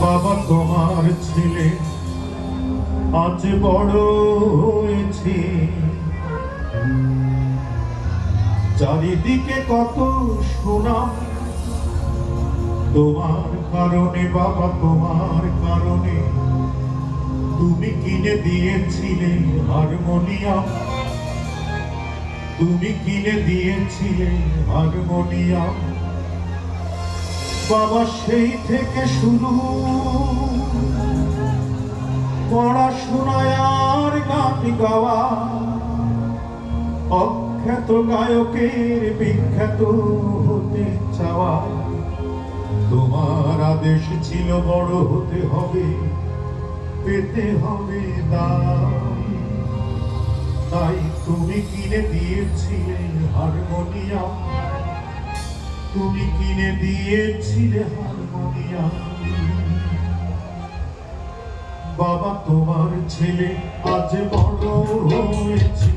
বাবা তোমার ছেলে। আজ বড় হয়েছে। চারিদিকে কত শোনা তোমার কারণে, বাবা তোমার কারণে তুমি কিনে দিয়েছিলে হারমোনিয়াম। তুমি কিনে দিয়েছিলে হারমোনিয়াম। বাবা সেই থেকে শুরু। পড়াশোনায় আর গান গাওয়া। অখ্যাত গায়কের বিখ্যাত হতে চাওয়া। তোমার আদেশ ছিল বড় হতে হবে, পেতে হবে দাম। তাই তুমি কিনে দিয়েছিলে হারমোনিয়াম। তুমি কিনে দিয়েছিলে হারমোনিয়াম। বাবা তোমার ছেলে আজ বড় হয়েছে।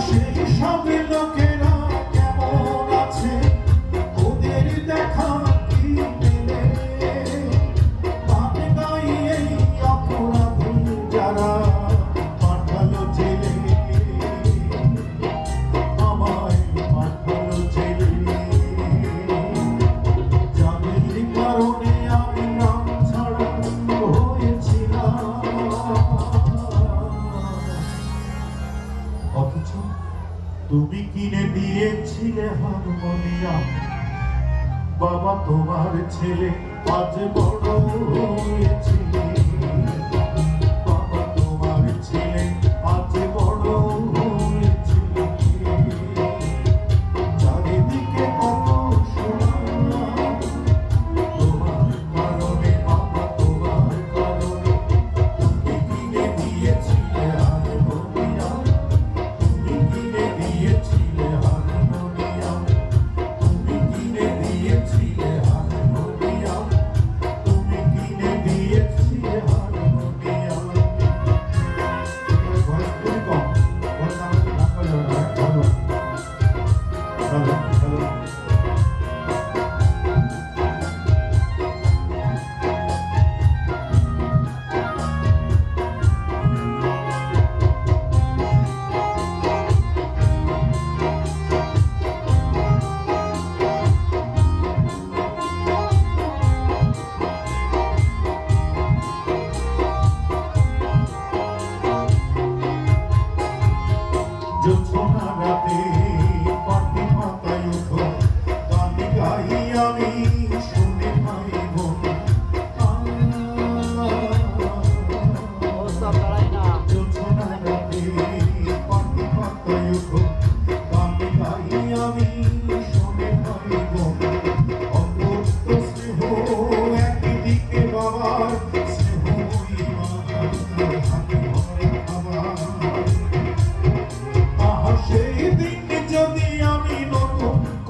সে সবে লোকে তুমি কিনে দিয়েছিলে হারমোনিয়াম। বাবা তোমার ছেলে আজ বড় হয়েছিল Thank you.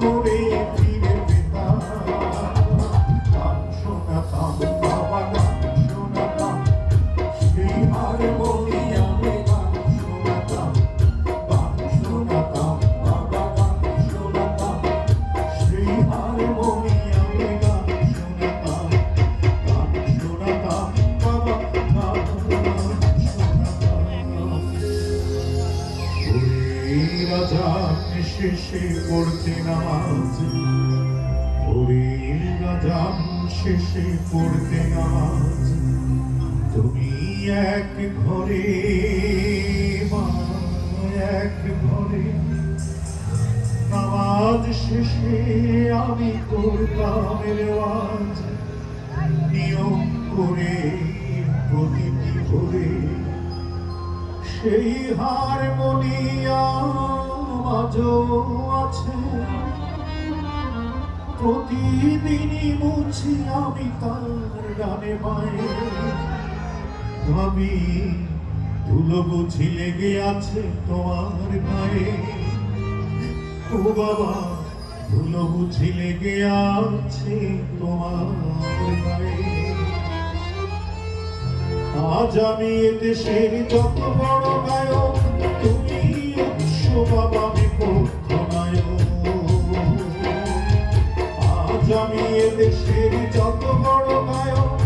রাজা শেষে করতে নামাজ। হরির রাজা শেষে করতে নামাজ। তুমি এক ঘরে এক ঘরে। নামাজ শেষে আমি করতাম রেওয়াজ। নিয়ম করে প্রতিটি ঘরে সেই হারমোনিয়াম আজও আছে। প্রতিদিনই মুছি আমি তার গানে ভাবি, ধুলো বুঝি লেগে আছে তোমার গায়ে ও বাবা, ধুলো বুঝি লেগে আছে তোমার গায়ে আজ আমি এদেশের যত বড় গায়ক তুমি উৎস বাবা আজ আমি এদেশের যত বড় গায়ক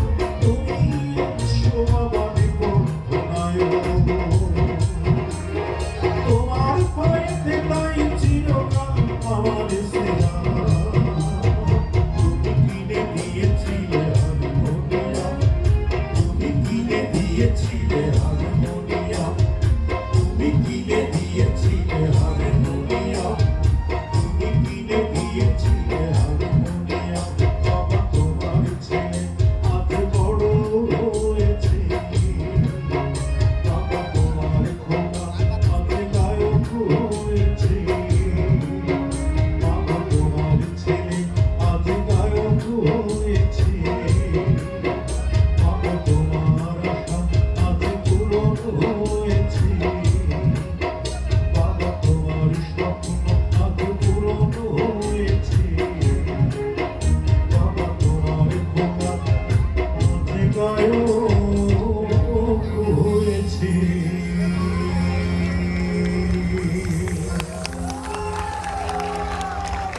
হয়েছে